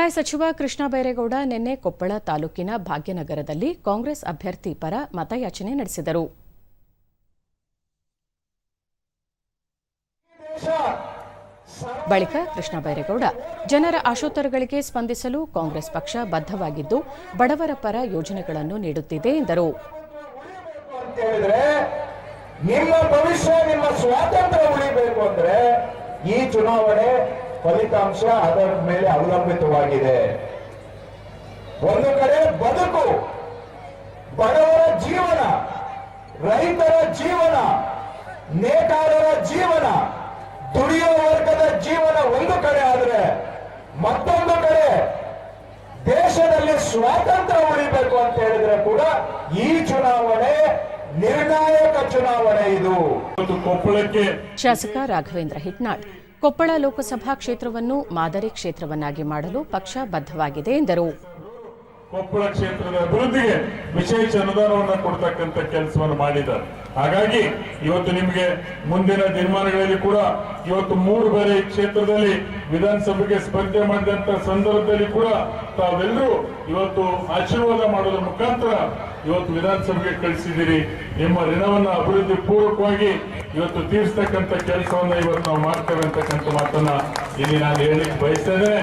ಕಂದಾಯ ಸಚಿವ ಕೃಷ್ಣ ಬೈರೇಗೌಡ ನಿನ್ನೆ ಕೊಪ್ಪಳ ತಾಲೂಕಿನ ಭಾಗ್ಯನಗರದಲ್ಲಿ ಕಾಂಗ್ರೆಸ್ ಅಭ್ಯರ್ಥಿ ಪರ ಮತಯಾಚನೆ ನಡೆಸಿದರು. ಬಳಿಕ ಕೃಷ್ಣ ಬೈರೇಗೌಡ, ಜನರ ಆಶೋತ್ತರಗಳಿಗೆ ಸ್ಪಂದಿಸಲು ಕಾಂಗ್ರೆಸ್ ಪಕ್ಷ ಬದ್ಧವಾಗಿದ್ದು ಬಡವರ ಪರ ಯೋಜನೆಗಳನ್ನು ನೀಡುತ್ತಿದೆ ಎಂದರು. ನಿಮ್ಮ ಭವಿಷ್ಯ, ನಿಮ್ಮ ಸ್ವಾತಂತ್ರ್ಯ ಉಳಿಬೇಕು ಅಂದ್ರೆ ಈ ಚುನಾವಣೆ ಫಲಿತಾಂಶ ಅದರ ಮೇಲೆ ಅವಲಂಬಿತವಾಗಿದೆ. ಒಂದು ಕಡೆ ಬದುಕು ಬಡವರ ಜೀವನ ರೈತರ ಜೀವನ ನೇಕಾರರ ಜೀವನ ದುಡಿಯುವ ವರ್ಗದ ಜೀವನ ಒಂದು ಕಡೆ ಆದರೆ ಮತ್ತೊಂದು ಕಡೆ ದೇಶದಲ್ಲಿ ಸ್ವಾತಂತ್ರ್ಯ ಉಳಿಬೇಕು ಅಂತ ಹೇಳಿದ್ರೆ ಕೂಡ ಈ ಚುನಾವಣೆ ನಿರ್ಣಾಯಕ ಚುನಾವಣೆ ಇದು. ಕೊಪ್ಪಳಕ್ಕೆ ಶಾಸಕ ರಾಘವೇಂದ್ರ ಹಿಟ್ನಾಳ್ ಕೊಪ್ಪಳ ಲೋಕಸಭಾ ಕ್ಷೇತ್ರವನ್ನು ಮಾದರಿ ಕ್ಷೇತ್ರವನ್ನಾಗಿ ಮಾಡಲು ಪಕ್ಷ ಬದ್ಧವಾಗಿದೆ ಎಂದರು. ಕೊಪ್ಪಳ ಕ್ಷೇತ್ರದ ಅಭಿವೃದ್ಧಿಗೆ ವಿಶೇಷ ಅನುದಾನವನ್ನು ಕೊಡ್ತಕ್ಕಂಥ ಕೆಲಸವನ್ನು ಮಾಡಿದ್ದಾರೆ. ಹಾಗಾಗಿ ಇವತ್ತು ನಿಮಗೆ ಮುಂದಿನ ದಿನಮಾನಗಳಲ್ಲಿ ಕೂಡ ಇವತ್ತು ಮೂರು ಬಾರಿ ಕ್ಷೇತ್ರದಲ್ಲಿ ವಿಧಾನಸಭೆಗೆ ಸ್ಪರ್ಧೆ ಮಾಡಿದಂತ ಸಂದರ್ಭದಲ್ಲಿ ಕೂಡ ತಾವೆಲ್ಲರೂ ಇವತ್ತು ಆಶೀರ್ವಾದ ಮಾಡುವ ಮುಖಾಂತರ ಇವತ್ತು ವಿಧಾನಸಭೆಗೆ ಕಳಿಸಿದ್ದೀರಿ. ನಿಮ್ಮ ಋಣವನ್ನ ಅಭಿವೃದ್ಧಿ ಪೂರ್ವಕವಾಗಿ ಇವತ್ತು ತೀರಿಸ್ತಕ್ಕಂಥ ಕೆಲಸವನ್ನ ಇವತ್ತು ನಾವು ಮಾಡ್ತೇವೆ ಅಂತಕ್ಕಂಥ ಮಾತನ್ನ ಇಲ್ಲಿ ನಾನು ಹೇಳಿಕ್ ಬಯಸ್ತೇನೆ.